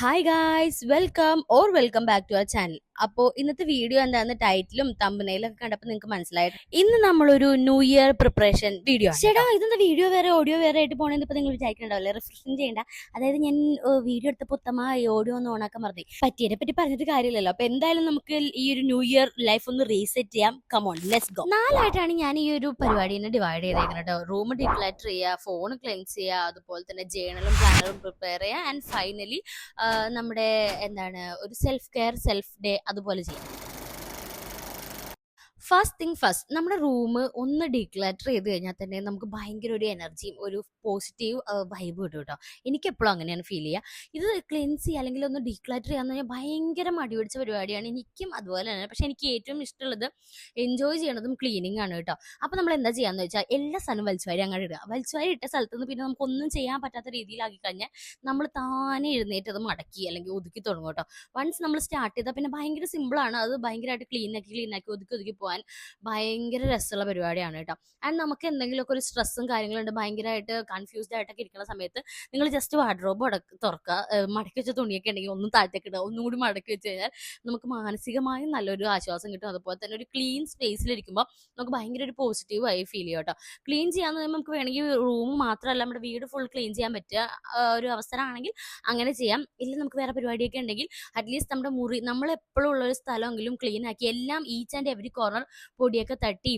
Hi guys, welcome or welcome back to our channel. അപ്പോൾ ഇന്നത്തെ video എന്താണെന്ന് ടൈറ്റിലും തമ്പനയിലും ഒക്കെ കണ്ടപ്പോൾ നിങ്ങൾക്ക് മനസ്സിലായി. ഇന്ന് നമ്മളൊരു ന്യൂ ഇയർ പ്രിപ്പറേഷൻ വീഡിയോ ചേട്ടാ ഇതെന്താ വീഡിയോ വേറെ ഓഡിയോ വേറെ ആയിട്ട് പോകണമെന്ന് ഇപ്പോൾ നിങ്ങൾ വിചാരിക്കണ്ടാവില്ലേ റിഫ്രഷൻ ചെയ്യണ്ട. അതായത് ഞാൻ വീഡിയോ എടുത്തപ്പോൾ ഉത്തമമായി ഓഡിയോ ഒന്ന് ഓണാക്കാൻ മറന്നു. പറ്റിയതിനെ പറ്റി പറഞ്ഞിട്ട് കാര്യമില്ലല്ലോ. അപ്പോൾ എന്തായാലും നമുക്ക് ഈ ഒരു ന്യൂ ഇയർ ലൈഫ് ഒന്ന് റീസെറ്റ് ചെയ്യാം. കമോൺ ലെറ്റ്സ് ഗോ നാലായിട്ടാണ് ഞാൻ ഈ ഒരു പരിപാടിനെ ഡിവൈഡ് ചെയ്തേക്കുന്നത് കേട്ടോ റൂം ഡിക്ലാറ്റർ ചെയ്യുക ഫോൺ ക്ലെൻസ് ചെയ്യുക അതുപോലെ തന്നെ ജേണലും പ്ലാനറും പ്രിപ്പയർ ചെയ്യുക ആൻഡ് ഫൈനലി നമ്മുടെ എന്താണ് ഒരു സെൽഫ് കെയർ സെൽഫ് ഡേ അതുപോലെ ചെയ്യാം. ഫസ്റ്റ് തിങ് ഫസ്റ്റ് നമ്മുടെ റൂം ഒന്ന് ഡീക്ലാറ്റർ ചെയ്ത് കഴിഞ്ഞാൽ തന്നെ നമുക്ക് ഭയങ്കര ഒരു എനർജിയും ഒരു പോസിറ്റീവ് വൈബ് കിട്ടും കേട്ടോ എനിക്ക് എപ്പോഴും അങ്ങനെയാണ് ഫീൽ ചെയ്യുക ഇത് ക്ലെൻസ് ചെയ്യുക അല്ലെങ്കിൽ ഒന്ന് ഡീക്ലാറ്റർ ചെയ്യാന്ന് പറഞ്ഞാൽ ഭയങ്കര മടി പിടിച്ച പരിപാടിയാണ്. എനിക്കും അതുപോലെ തന്നെ പക്ഷെ എനിക്ക് ഏറ്റവും ഇഷ്ടമുള്ളത് എൻജോയ് ചെയ്യണതും ക്ലീനിങ് ആണ് കേട്ടോ അപ്പോൾ നമ്മൾ എന്താ ചെയ്യാന്ന് വെച്ചാൽ എല്ലാ സ്ഥലവും വലിച്ചുവാരി അങ്ങോട്ട് ഇടുക. വലിച്ചുവാരി ഇട്ട സ്ഥലത്ത് നിന്ന് പിന്നെ നമുക്ക് ഒന്നും ചെയ്യാൻ പറ്റാത്ത രീതിയിലാക്കി കഴിഞ്ഞാൽ നമ്മൾ താനെ എഴുന്നേറ്റ് അത് മടക്കി അല്ലെങ്കിൽ ഒതുക്കി തുടങ്ങും കേട്ടോ വൺസ് നമ്മൾ സ്റ്റാർട്ട് ചെയ്താൽ പിന്നെ ഭയങ്കര സിമ്പിളാണ് അത് ഭയങ്കരമായിട്ട് ക്ലീൻ ആക്കി ക്ലീൻ ആക്കി ഒതുക്കി ഒതുക്കി പോകാൻ ഭയങ്കര രസമുള്ള പരിപാടിയാണ് കേട്ടോ. ആൻഡ് നമുക്ക് എന്തെങ്കിലുമൊക്കെ ഒരു സ്ട്രെസ്സും കാര്യങ്ങളുണ്ട് ഭയങ്കരമായിട്ട് കൺഫ്യൂസ്ഡ് ആയിട്ടൊക്കെ ഇരിക്കുന്ന സമയത്ത് നിങ്ങൾ ജസ്റ്റ് വാർഡ്രോബ് തുറക്കുക. ഏഹ് മടക്കി വെച്ച തുണിയൊക്കെ ഉണ്ടെങ്കിൽ ഒന്നും താഴത്തേക്ക് ഇടുക. ഒന്നും കൂടി മടക്കി വെച്ച് കഴിഞ്ഞാൽ നമുക്ക് മാനസികമായും നല്ലൊരു ആശ്വാസം കിട്ടും. അതുപോലെ തന്നെ ഒരു ക്ലീൻ സ്പേസിലിരിക്കുമ്പോൾ നമുക്ക് ഭയങ്കര ഒരു പോസിറ്റീവായി ഫീൽ ചെയ്യും കേട്ടോ. ക്ലീൻ ചെയ്യാന്ന് പറയുമ്പോൾ നമുക്ക് വേണമെങ്കിൽ റൂം മാത്രമല്ല നമ്മുടെ വീട് ഫുൾ ക്ലീൻ ചെയ്യാൻ പറ്റുക ഒരു അവസരമാണെങ്കിൽ അങ്ങനെ ചെയ്യാം. ഇല്ല നമുക്ക് വേറെ പരിപാടിയൊക്കെ ഉണ്ടെങ്കിൽ അറ്റ്ലീസ്റ്റ് നമ്മുടെ മുറി നമ്മൾ എപ്പോഴും ഉള്ള ഒരു സ്ഥലമെങ്കിലും ക്ലീൻ ആക്കി എല്ലാം ഈച്ച് ആൻഡ് എവറി കോർണർ പൊടിയൊക്കെ തട്ടി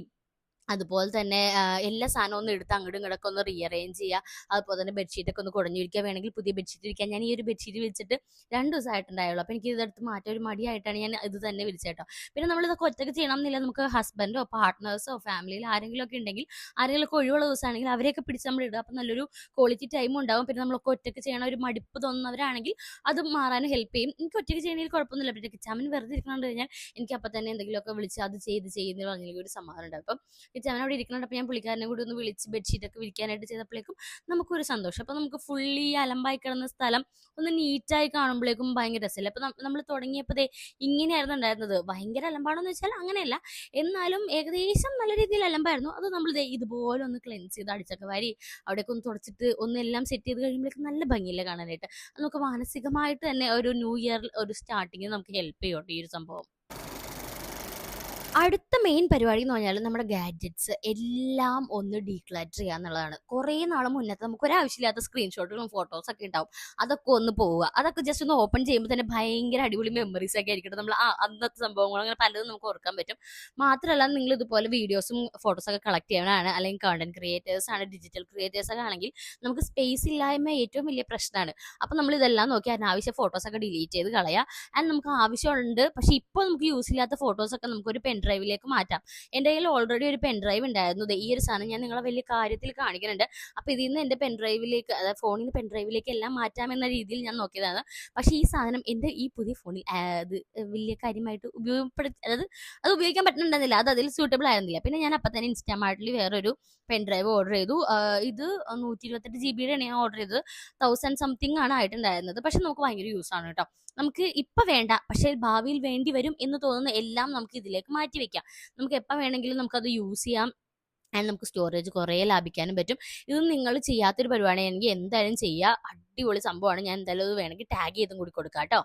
അതുപോലെ തന്നെ എല്ലാ സാധനവും ഒന്ന് എടുത്ത് അങ്ങോട്ടും ഇങ്ങോട്ടൊക്കെ ഒന്ന് റീഅറേഞ്ച് ചെയ്യുക. അതുപോലെ തന്നെ ബെഡ്ഷീറ്റൊക്കെ ഒന്ന് കുടഞ്ഞിരിക്കുക. വേണമെങ്കിൽ പുതിയ ബെഡ്ഷീറ്റ് ഇരിക്കാൻ ഞാൻ ഈ ഒരു ബെഡ്ഷീറ്റ് വിളിച്ചിട്ട് രണ്ട് ദിവസമായിട്ടുണ്ടായുള്ളൂ. അപ്പോൾ എനിക്ക് ഇതെടുത്ത് മാറ്റാൻ ഒരു മടിയായിട്ടാണ് ഞാൻ ഇത് തന്നെ വിളിച്ചേട്ടോ പിന്നെ നമ്മൾ ഇതൊക്കെ ഒറ്റയ്ക്ക് ചെയ്യണം എന്നില്ല നമുക്ക് ഹസ്ബൻഡോ പാർട്ട്നേഴ്സോ ഫാമിലിയിൽ ആരെങ്കിലും ഒക്കെ ഉണ്ടെങ്കിൽ ആരെങ്കിലും ഒക്കെ ഒഴിവുള്ള ദിവസമാണെങ്കിൽ അവരെയൊക്കെ പിടിച്ച് നമ്മൾ ഇടുക. അപ്പം നല്ലൊരു ക്വാളിറ്റി ടൈം ഉണ്ടാവും. പിന്നെ നമ്മളൊക്കെ ഒറ്റയ്ക്ക് ചെയ്യണ ഒരു മടുപ്പ് തോന്നുന്നവരാണെങ്കിൽ അത് മാറാൻ ഹെൽപ്പ് ചെയ്യും. എനിക്ക് ഒറ്റയ്ക്ക് ചെയ്യണമെങ്കിൽ കുഴപ്പമൊന്നുമില്ല. പിന്നെ കിച്ചാമൻ വെറുതെ ഇരിക്കണമെന്ന് കഴിഞ്ഞാൽ എനിക്ക് അപ്പം തന്നെ എന്തെങ്കിലുമൊക്കെ വിളിച്ച് അത് ചെയ്ത് ചെയ്യുന്നതിൽ അങ്ങനെ ഒരു സമാധാനം ഉണ്ടാവും. അപ്പം കിച്ചാമൻ അവിടെ ഇരിക്കുന്നുണ്ട് അപ്പോൾ ഞാൻ പുള്ളിക്കാരനെ കൂടി ഒന്ന് വിളിച്ച് ബെഡ്ഷീറ്റൊക്കെ വിരിക്കാനായിട്ട് ചെയ്തപ്പോഴേക്കും നമുക്കൊരു സന്തോഷം. അപ്പോൾ നമുക്ക് ഫുള്ളി അലമ്പായി കിടന്ന സ്ഥലം ഒന്ന് നീറ്റായി കാണുമ്പോഴേക്കും ഭയങ്കര രസമില്ല അപ്പോൾ നമ്മൾ തുടങ്ങിയപ്പോൾ ദേ ഇങ്ങനെയായിരുന്നു ഉണ്ടായിരുന്നത്. ഭയങ്കര അലമ്പാണെന്ന് വെച്ചാൽ അങ്ങനെയല്ല. എന്നാലും ഏകദേശം നല്ല രീതിയിൽ അലമ്പായിരുന്നു. അത് നമ്മൾ ഇതുപോലെ ഒന്ന് ക്ലെൻസ് ചെയ്ത് അടിച്ചൊക്കെ വാരി അവിടെയൊക്കെ ഒന്ന് തുടച്ചിട്ട് ഒന്ന് എല്ലാം സെറ്റ് ചെയ്ത് കഴിയുമ്പോഴേക്കും നല്ല ഭംഗിയില്ല കാണാനായിട്ട്? നമുക്ക് മാനസികമായിട്ട് തന്നെ ഒരു ന്യൂ ഇയർ ഒരു സ്റ്റാർട്ടിങ് നമുക്ക് ഹെൽപ്പ് ചെയ്യും കേട്ടോ ഈ ഒരു സംഭവം. അടുത്ത മെയിൻ പരിപാടി എന്ന് പറഞ്ഞാൽ നമ്മുടെ ഗാഡ്ജറ്റ്സ് എല്ലാം ഒന്ന് ഡീക്ലാറ്റർ ചെയ്യുക എന്നുള്ളതാണ്. കുറേ നാൾ മുന്നത്തെ നമുക്ക് ഒരാവശ്യമില്ലാത്ത സ്ക്രീൻഷോട്ടുകളും ഫോട്ടോസ് ഒക്കെ ഉണ്ടാവും. അതൊക്കെ ഒന്ന് പോവുക. അതൊക്കെ ജസ്റ്റ് ഒന്ന് ഓപ്പൺ ചെയ്യുമ്പോൾ തന്നെ ഭയങ്കര അടിപൊളി മെമ്മറീസ് ഒക്കെ ആയിരിക്കും നമ്മൾ ആ അന്നത്തെ സംഭവങ്ങൾ അങ്ങനെ പലതും നമുക്ക് ഓർക്കാൻ പറ്റും. മാത്രമല്ല നിങ്ങൾ ഇതുപോലെ വീഡിയോസും ഫോട്ടോസ് ഒക്കെ കളക്ട് ചെയ്യാനാണ് അല്ലെങ്കിൽ കണ്ടന്റ് ക്രിയേറ്റേഴ്സ് ആണ് ഡിജിറ്റൽ ക്രിയേറ്റേഴ്സ് ഒക്കെ ആണെങ്കിൽ നമുക്ക് സ്പേസ് ഇല്ലായ്മ ഏറ്റവും വലിയ പ്രശ്നമാണ്. അപ്പം നമ്മൾ ഇതെല്ലാം നോക്കി അനാവശ്യ ഫോട്ടോസ് ഒക്കെ ഡിലീറ്റ് ചെയ്ത് കളയുക ആൻഡ് നമുക്ക് ആവശ്യമുണ്ട്. പക്ഷേ ഇപ്പോൾ നമുക്ക് യൂസ് ഇല്ലാത്ത ഫോട്ടോസ് ഒക്കെ നമുക്ക് ഒരു പെൻ ഡ്രൈവിലേക്ക് മാറ്റാം. എന്റെ കയ്യിൽ ഓൾറെഡി ഒരു പെൻ ഡ്രൈവ് ഉണ്ടായിരുന്നു. ഈ ഒരു സാധനം ഞാൻ നിങ്ങളെ വലിയ കാര്യത്തിൽ കാണിക്കുന്നുണ്ട്. അപ്പോൾ ഇതിൽ നിന്ന് എന്റെ പെൻ ഡ്രൈവിലേക്ക് അതായത് ഫോണിൽ നിന്ന് പെൻ ഡ്രൈവിലേക്ക് എല്ലാം മാറ്റാമെന്ന രീതിയിൽ ഞാൻ നോക്കിയതാണ്. പക്ഷേ ഈ സാധനം എന്റെ ഈ പുതിയ ഫോണിൽ അത് വലിയ കാര്യമായിട്ട് ഉപയോഗപ്പെടുത്തി അതായത് അത് ഉപയോഗിക്കാൻ പറ്റുന്നുണ്ടെന്നില്ല. അത് അതിൽ സൂട്ടബിൾ ആയിരുന്നില്ല. പിന്നെ ഞാൻ അപ്പം തന്നെ ഇൻസ്റ്റാമാർട്ടിൽ വേറൊരു പെൻ ഡ്രൈവ് ഓർഡർ ചെയ്തു. ഇത് നൂറ്റി ഇരുപത്തെട്ട് ജി ബിയുടെ ഞാൻ ഓർഡർ ചെയ്തത്. തൗസൻഡ് സംതിങ് ആണ് ആയിട്ടുണ്ടായിരുന്നത്. പക്ഷെ നമുക്ക് ഭയങ്കര യൂസ് ആണ് കേട്ടോ. നമുക്ക് ഇപ്പം വേണ്ട പക്ഷേ ഭാവിയിൽ വേണ്ടി വരും എന്ന് തോന്നുന്ന എല്ലാം നമുക്ക് ഇതിലേക്ക് മാറ്റി. വെക്കാം. നമുക്ക് എപ്പോൾ വേണമെങ്കിലും നമുക്കത് യൂസ് ചെയ്യാം. ആൻഡ് നമുക്ക് സ്റ്റോറേജ് കുറേ ലാഭിക്കാനും പറ്റും. ഇത് നിങ്ങൾ ചെയ്യാത്തൊരു പരിപാടിയാണെങ്കിൽ എന്തായാലും ചെയ്യുക അടിപൊളി സംഭവമാണ്. ഞാൻ എന്തായാലും അത് വേണമെങ്കിൽ ടാഗ് ചെയ്തും കൂടി കൊടുക്കാം കേട്ടോ.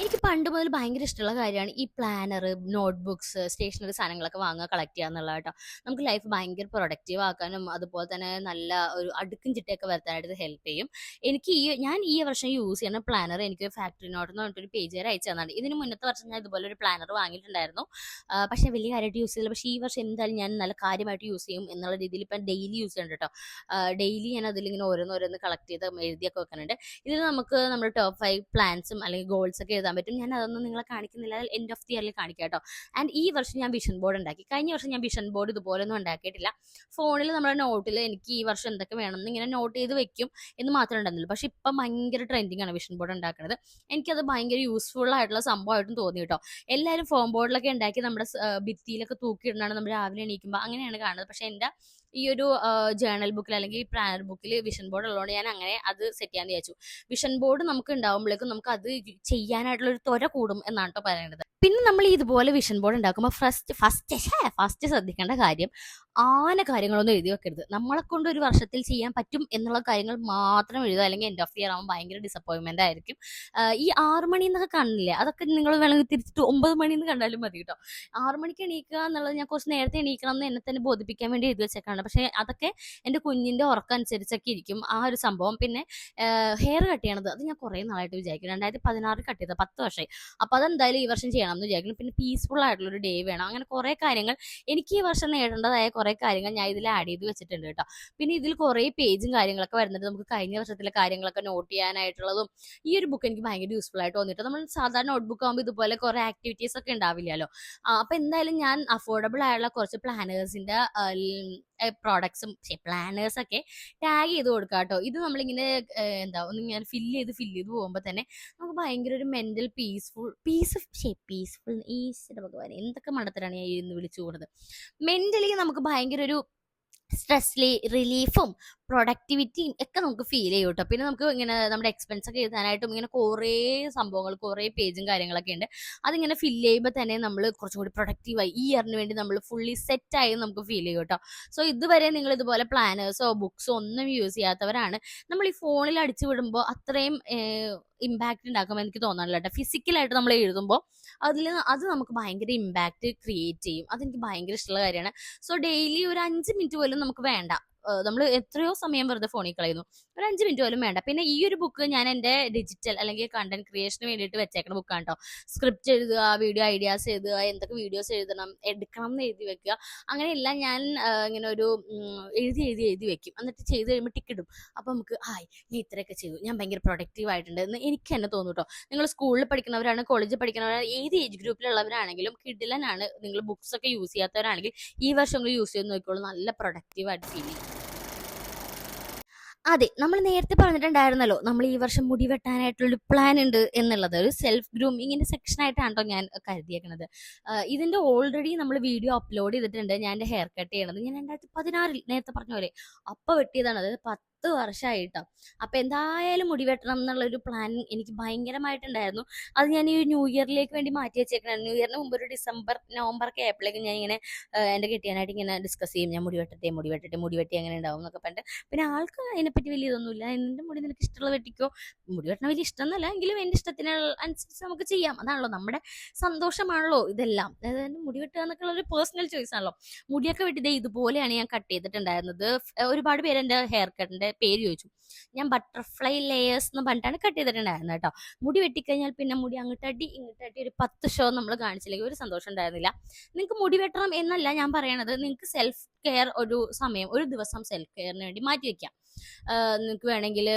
എനിക്ക് പണ്ട് മുതൽ ഭയങ്കര ഇഷ്ടമുള്ള കാര്യമാണ് ഈ പ്ലാനർ നോട്ട്ബുക്സ് സ്റ്റേഷനറി സാധനങ്ങളൊക്കെ വാങ്ങുക കളക്ട് ചെയ്യുക എന്നുള്ളത് കേട്ടോ. നമുക്ക് ലൈഫ് ഭയങ്കര പ്രൊഡക്റ്റീവ് ആക്കാനും അതുപോലെ തന്നെ നല്ല ഒരു അടുക്കും ചിട്ടയൊക്കെ വരുത്താനായിട്ട് ഹെൽപ്പ് ചെയ്യും. എനിക്ക് ഈ ഞാൻ ഈ വർഷം യൂസ് ചെയ്യുന്ന പ്ലാനർ എനിക്ക് ഫാക്ടറി നോട്ട് എന്ന് പറഞ്ഞിട്ടൊരു പേജ് വരെ അയച്ചു തന്നാണ് ഇതിന് മുന്നത്തെ വർഷം ഞാൻ ഇതുപോലെ ഒരു പ്ലാനർ വാങ്ങിയിട്ടുണ്ടായിരുന്നു. പക്ഷേ വലിയ കാര്യമായിട്ട് യൂസ് ചെയ്തില്ല. പക്ഷേ ഈ വർഷം എന്തായാലും ഞാൻ നല്ല കാര്യമായിട്ട് യൂസ് ചെയ്യും എന്നുള്ള രീതിയിൽ ഇപ്പം ഡെയിലി യൂസ് ചെയ്യുന്നുണ്ട് കേട്ടോ. ഡെയിലി ഞാൻ അതിലിങ്ങനെ ഓരോന്നോരോന്ന് കളക്ട് ചെയ്ത് എഴുതിയൊക്കെ വെക്കുന്നുണ്ട്. ഇതിൽ നമുക്ക് നമ്മുടെ ടോപ്പ് ഫൈവ് പ്ലാൻസും അല്ലെങ്കിൽ ഗോൾസ് ഒക്കെ പറ്റും. ഞാൻ അതൊന്നും നിങ്ങളെ കാണിക്കുന്നില്ല. എൻഡ് ഓഫ് ദി ഇയറിൽ കാണിക്കാം കേട്ടോ. ആൻഡ് ഈ വർഷം ഞാൻ വിഷൻ ബോർഡ് ഉണ്ടാക്കി. കഴിഞ്ഞ വർഷം ഞാൻ വിഷൻ ബോർഡ് ഇതുപോലൊന്നും ഉണ്ടാക്കിയിട്ടില്ല. ഫോണിൽ നമ്മുടെ നോട്ടിൽ എനിക്ക് ഈ വർഷം എന്തൊക്കെ വേണമെന്ന് ഇങ്ങനെ നോട്ട് ചെയ്ത് വെക്കും എന്ന് മാത്രമേ ഉണ്ടായിരുന്നുള്ളൂ. പക്ഷെ ഇപ്പം ഭയങ്കര ട്രെൻഡിങ് ആണ് വിഷൻ ബോർഡ് ഉണ്ടാക്കുന്നത് എനിക്കത് ഭയങ്കര യൂസ്ഫുൾ ആയിട്ടുള്ള സംഭവമായിട്ടും തോന്നി കേട്ടോ. എല്ലാവരും ഫോം ബോർഡിലൊക്കെ ഉണ്ടാക്കി നമ്മുടെ ഭിത്തിയിലൊക്കെ തൂക്കിയിടുന്നതാണ് നമ്മൾ രാവിലെ എണീക്കുമ്പോൾ അങ്ങനെയാണ് കാണുന്നത്. പക്ഷെ എന്റെ ഈ ഒരു ജേണൽ ബുക്കിൽ അല്ലെങ്കിൽ പ്ലാനർ ബുക്കിൽ വിഷൻ ബോർഡ് ഉള്ളതുകൊണ്ട് ഞാൻ അങ്ങനെ അത് സെറ്റ് ചെയ്യാൻ വിചാരിച്ചു. വിഷൻ ബോർഡ് നമുക്ക് ഉണ്ടാകുമ്പോഴേക്കും നമുക്ക് അത് ചെയ്യാനായിട്ടുള്ള ഒരു ത്വര കൂടും എന്നാണ് കേട്ടോ പറയേണ്ടത് പിന്നെ നമ്മൾ ഇതുപോലെ വിഷൻ ബോർഡ് ഉണ്ടാക്കുമ്പോൾ ഫസ്റ്റ് ഫസ്റ്റ് ഫസ്റ്റ് ശ്രദ്ധിക്കേണ്ട കാര്യം ആന കാര്യങ്ങളൊന്നും എഴുതി വെക്കരുത്. നമ്മളെ കൊണ്ട് ഒരു വർഷത്തിൽ ചെയ്യാൻ പറ്റും എന്നുള്ള കാര്യങ്ങൾ മാത്രം എഴുതുക. അല്ലെങ്കിൽ എൻഡ് ഓഫ് ഇയർ ആവുമ്പോൾ ഭയങ്കര ഡിസപ്പോയിൻമെന്റ് ആയിരിക്കും. ഈ ആറ് മണി എന്നൊക്കെ കാണില്ലേ അതൊക്കെ നിങ്ങൾ വേണമെങ്കിൽ തിരിച്ചിട്ട് ഒമ്പത് മണി എന്ന് കണ്ടാലും മതി കേട്ടോ. ആറ് മണിക്ക് എണീക്കുക എന്നുള്ളത് ഞാൻ കുറച്ച് നേരത്തെ എണീക്കണം എന്ന് എന്നെ തന്നെ ബോധിപ്പിക്കാൻ വേണ്ടി എഴുതി വെച്ചേക്കാണ്. പക്ഷേ അതൊക്കെ എന്റെ കുഞ്ഞിന്റെ ഉറക്കം അനുസരിച്ചൊക്കെ ഇരിക്കും ആ ഒരു സംഭവം. പിന്നെ ഹെയർ കട്ട് ചെയ്യണത് അത് ഞാൻ കുറേ നാളായിട്ട് വിചാരിക്കും. രണ്ടായിരത്തി പതിനാറ് കട്ട് ചെയ്തത് പത്ത് വർഷമായി. അപ്പോൾ അതെന്തായാലും ഈ വർഷം ചെയ്യണം എന്ന് വിചാരിക്കുന്നു പിന്നെ പീസ്ഫുൾ ആയിട്ടുള്ള ഒരു ഡേ വേണം. അങ്ങനെ കുറേ കാര്യങ്ങൾ എനിക്ക് ഈ വർഷം നേടേണ്ടതായ കുറേ കാര്യങ്ങൾ ഞാൻ ഇതിൽ ആഡ് ചെയ്ത് വെച്ചിട്ടുണ്ട് കേട്ടോ. പിന്നെ ഇതിൽ കുറെ പേജും കാര്യങ്ങളൊക്കെ വരുന്നുണ്ട്. നമുക്ക് കഴിഞ്ഞ വർഷത്തിലെ കാര്യങ്ങളൊക്കെ നോട്ട് ചെയ്യാനായിട്ടുള്ളതും ഈ ഒരു ബുക്ക് എനിക്ക് ഭയങ്കര യൂസ്ഫുൾ ആയിട്ട് തോന്നിയിട്ട് നമ്മൾ സാധാരണ നോട്ട്ബുക്ക് ആകുമ്പോൾ ഇതുപോലെ കുറെ ആക്ടിവിറ്റീസ് ഒക്കെ ഉണ്ടാവില്ലല്ലോ. അപ്പൊ എന്തായാലും ഞാൻ അഫോർഡബിൾ ആയുള്ള കുറച്ച് പ്ലാനേഴ്സിന്റെ പ്രോഡക്ട്സും പ്ലാനേഴ്സ് ഒക്കെ ടാഗ് ചെയ്ത് കൊടുക്കുക കേട്ടോ. ഇത് നമ്മളിങ്ങനെ എന്താ ഒന്ന് ഇങ്ങനെ ഫില്ല് ചെയ്ത് ഫില്ല് ചെയ്ത് പോകുമ്പോൾ തന്നെ നമുക്ക് ഭയങ്കര ഒരു മെന്റൽ പീസ്ഫുൾ പീസ് പീസ്ഫുൾ ഈശ്വര ഭഗവാൻ എന്തൊക്കെ മണ്ടത്തിലാണ് ഞാൻ ഇന്ന് വിളിച്ചു കൂടുന്നത് മെന്റലി നമുക്ക് ഭയങ്കര ഒരു സ്ട്രെസ് റിലീഫും പ്രൊഡക്ടിവിറ്റിയും ഒക്കെ നമുക്ക് ഫീൽ ചെയ്യും കേട്ടോ. പിന്നെ നമുക്ക് ഇങ്ങനെ നമ്മുടെ എക്സ്പെൻസ് ഒക്കെ എഴുതാനായിട്ടും ഇങ്ങനെ കുറേ സംഭവങ്ങൾ കുറേ പേജും കാര്യങ്ങളൊക്കെ ഉണ്ട്. അതിങ്ങനെ ഫിൽ ചെയ്യുമ്പോൾ തന്നെ നമ്മൾ കുറച്ചും കൂടി പ്രൊഡക്റ്റീവായി ഈ ഇയറിന് വേണ്ടി നമ്മൾ ഫുള്ളി സെറ്റായി നമുക്ക് ഫീൽ ചെയ്യും കേട്ടോ. സോ ഇതുവരെ നിങ്ങൾ ഇതുപോലെ പ്ലാനേഴ്സോ ബുക്സോ ഒന്നും യൂസ് ചെയ്യാത്തവരാണ്. നമ്മൾ ഈ ഫോണിൽ അടിച്ചു വിടുമ്പോൾ അത്രയും ഇമ്പാക്റ്റ് ഉണ്ടാക്കുമ്പോൾ എനിക്ക് തോന്നാറില്ല കേട്ടോ ഫിസിക്കലായിട്ട് നമ്മൾ എഴുതുമ്പോൾ അതിൽ അത് നമുക്ക് ഭയങ്കര ഇമ്പാക്റ്റ് ക്രിയേറ്റ് ചെയ്യും. അതെനിക്ക് ഭയങ്കര ഇഷ്ടമുള്ള കാര്യമാണ് സോ ഡെയിലി ഒരു അഞ്ച് മിനിറ്റ് പോലും നമുക്ക് വേണ്ട. നമ്മൾ എത്രയോ സമയം വെറുതെ ഫോണിൽ കളയുന്നു. ഒരു അഞ്ച് മിനിറ്റ് പോലും വേണ്ട. പിന്നെ ഈ ഒരു ബുക്ക് ഞാൻ എന്റെ ഡിജിറ്റൽ അല്ലെങ്കിൽ കണ്ടന്റ് ക്രിയേഷന് വേണ്ടിയിട്ട് വെച്ചേക്കുന്ന ബുക്കാണ് കേട്ടോ സ്ക്രിപ്റ്റ് എഴുതുക വീഡിയോ ഐഡിയാസ് എഴുതുക എന്തൊക്കെ വീഡിയോസ് എഴുതണം എടുക്കണം എന്ന് എഴുതി വെക്കുക. അങ്ങനെയെല്ലാം ഞാൻ ഇങ്ങനെ ഒരു എഴുതി എഴുതി എഴുതി വെക്കും. എന്നിട്ട് ചെയ്ത് കഴിയുമ്പോൾ ടിക്ക് ഇടും. അപ്പോൾ നമുക്ക് ഹായ് ഞാൻ ഇത്രയൊക്കെ ചെയ്തു. ഞാൻ ഭയങ്കര പ്രൊഡക്റ്റീവ് ആയിട്ടുണ്ട് എന്ന് എനിക്ക് തന്നെ തോന്നും കേട്ടോ നിങ്ങൾ സ്കൂളിൽ പഠിക്കുന്നവരാണ് കോളേജിൽ പഠിക്കുന്നവരാണ് ഏത് ഏജ് ഗ്രൂപ്പിലുള്ളവരാണെങ്കിലും കിഡിലനാണ് നിങ്ങൾ ബുക്സ് ഒക്കെ യൂസ് ചെയ്യാത്തവരാണെങ്കിൽ ഈ വർഷം യൂസ് ചെയ്ത് നോക്കിക്കോളൂ. നല്ല പ്രൊഡക്റ്റീവ് ആയിട്ട് ഫീൽ ചെയ്യും. അതെ നമ്മൾ നേരത്തെ പറഞ്ഞിട്ടുണ്ടായിരുന്നല്ലോ നമ്മൾ ഈ വർഷം മുടി വെട്ടാനായിട്ടുള്ളൊരു പ്ലാൻ ഉണ്ട് എന്നുള്ളത്. ഒരു സെൽഫ് ഗ്രൂമിങ്ങിന്റെ സെക്ഷൻ ആയിട്ടാണോ ഞാൻ കരുതിയേക്കുന്നത് ഇതിന്റെ ഓൾറെഡി നമ്മൾ വീഡിയോ അപ്ലോഡ് ചെയ്തിട്ടുണ്ട്. ഞാൻ എന്റെ ഹെയർ കട്ട് ചെയ്യണത് ഞാൻ രണ്ടായിരത്തി പതിനാറിൽ നേരത്തെ പറഞ്ഞ പോലെ. അപ്പം വെട്ടിയതാണ്. അതായത് പത്ത് വർഷമായിട്ടോ അപ്പം എന്തായാലും മുടി വെട്ടണം എന്നുള്ളൊരു പ്ലാൻ എനിക്ക് ഭയങ്കരമായിട്ടുണ്ടായിരുന്നു. അത് ഞാൻ ഈ ന്യൂ ഇയറിലേക്ക് വേണ്ടി മാറ്റി വെച്ചേക്കണം. ന്യൂ ഇയറിന് മുമ്പ് ഒരു ഡിസംബർ നവംബർ ഒക്കെ ആയപ്പോഴേക്കും ഞാൻ ഇങ്ങനെ എന്റെ കെട്ടിയാനായിട്ട് ഇങ്ങനെ ഡിസ്കസ് ചെയ്യും. ഞാൻ മുടി വെട്ടട്ടെ മുടി വെട്ടട്ടെ മുടി വെട്ടി എങ്ങനെ ഉണ്ടാവും എന്നൊക്കെ പറഞ്ഞിട്ട്. പിന്നെ ആൾക്ക് അതിനെപ്പറ്റി വലിയ ഇതൊന്നുമില്ല. എന്റെ മുടി നിനക്ക് ഇഷ്ടമുള്ള വെട്ടിക്കോ? മുടി വെട്ടണ വലിയ എന്നല്ല എങ്കിലും എന്റെ ഇഷ്ടത്തിന് അനുസരിച്ച് നമുക്ക് ചെയ്യാം. അതാണല്ലോ നമ്മുടെ സന്തോഷമാണല്ലോ ഇതെല്ലാം. അതായത് മുടി വെട്ടുക എന്നൊക്കെ ഒരു പേഴ്സണൽ ചോയ്സ് ആണല്ലോ. മുടിയൊക്കെ വെട്ടിയത് ഇതുപോലെയാണ് ഞാൻ കട്ട് ചെയ്തിട്ടുണ്ടായിരുന്നത്. ഒരുപാട് പേര് എന്റെ ഹെയർ കട്ടിന്റെ പേര് ചോദിച്ചു. ഞാൻ ബട്ടർഫ്ലൈ ലെയേഴ്സ് എന്ന് പറഞ്ഞിട്ടാണ് കട്ട് ചെയ്തിട്ടുണ്ടായിരുന്നത് കേട്ടോ മുടി വെട്ടിക്കഴിഞ്ഞാൽ പിന്നെ മുടി അങ്ങോട്ടടി ഇങ്ങോട്ടടി ഒരു പത്ത് ഷോ നമ്മൾ കാണിച്ചില്ലെങ്കിൽ ഒരു സന്തോഷം ഉണ്ടായിരുന്നില്ല. നിങ്ങൾക്ക് മുടി വെട്ടണം എന്നല്ല ഞാൻ പറയണത്. നിങ്ങൾക്ക് സെൽഫ് കെയർ ഒരു സമയം ഒരു ദിവസം സെൽഫ് കെയറിന് വേണ്ടി മാറ്റി വെക്കാം. നിങ്ങൾക്ക് വേണമെങ്കിൽ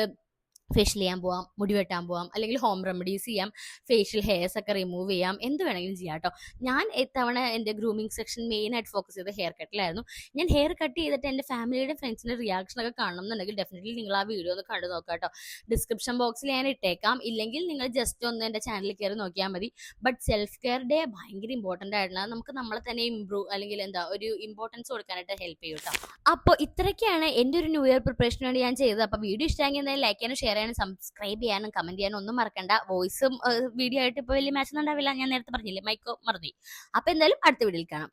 ഫേഷ്യൽ ചെയ്യാൻ പോവാം മുടി വെട്ടാൻ പോവാം അല്ലെങ്കിൽ ഹോം റെമഡീസ് ചെയ്യാം ഫേഷ്യൽ ഹെയർസ് ഒക്കെ റിമൂവ് ചെയ്യാം എന്ത് വേണമെങ്കിലും ചെയ്യാം കേട്ടോ ഞാൻ ഇത്തവണ എന്റെ ഗ്രൂമിങ് സെക്ഷൻ മെയിൻ ആയിട്ട് ഫോക്കസ് ചെയ്ത ഹെയർ കട്ടിലായിരുന്നു ഞാൻ ഹെയർ കട്ട് ചെയ്തിട്ട് എന്റെ ഫാമിലിയുടെ ഫ്രണ്ട്സിന്റെ റിയാക്ഷൻ ഒക്കെ കാണണം എന്നുണ്ടെങ്കിൽ ഡെഫിനറ്റ്ലി നിങ്ങൾ ആ വീഡിയോ ഒന്ന് കണ്ടു നോക്കാം കേട്ടോ ഡിസ്ക്രിപ്ഷൻ ബോക്സിൽ ഞാൻ ഇട്ടേക്കാം. ഇല്ലെങ്കിൽ നിങ്ങൾ ജസ്റ്റ് ഒന്ന് എന്റെ ചാനലിൽ കയറി നോക്കിയാൽ മതി. ബട്ട് സെൽഫ് കെയർ ഡേ ഭയങ്കര ഇമ്പോർട്ടന്റ് ആയിട്ടുള്ള നമുക്ക് നമ്മളെ തന്നെ ഇമ്പ്രൂവ് അല്ലെങ്കിൽ എന്താ ഒരു ഇമ്പോർട്ടൻസ് കൊടുക്കാനായിട്ട് ഹെൽപ്പ് ചെയ്യും കേട്ടോ അപ്പോൾ ഇത്രയൊക്കെയാണ് എന്റെ ഒരു ന്യൂ ഇയർ പ്രിപ്പറേഷന് വേണ്ടി ഞാൻ ചെയ്തത്. അപ്പോൾ വീഡിയോ ഇഷ്ടമെങ്കിൽ ലൈക്ക് ചെയ്യാനും ഷെയർ ചെയ്യാനും സബ്സ്ക്രൈബ് ചെയ്യാനും കമന്റ് ചെയ്യാനും ഒന്നും മറക്കണ്ട. വോയിസും വീഡിയോ ആയിട്ട് ഇപ്പോൾ വലിയ മാച്ച് ഒന്നും ഉണ്ടാവില്ല. ഞാൻ നേരത്തെ പറഞ്ഞില്ലേ? മൈക്കോ മറന്നു അപ്പോൾ എന്തായാലും അടുത്ത വീഡിയോയിൽ കാണാം.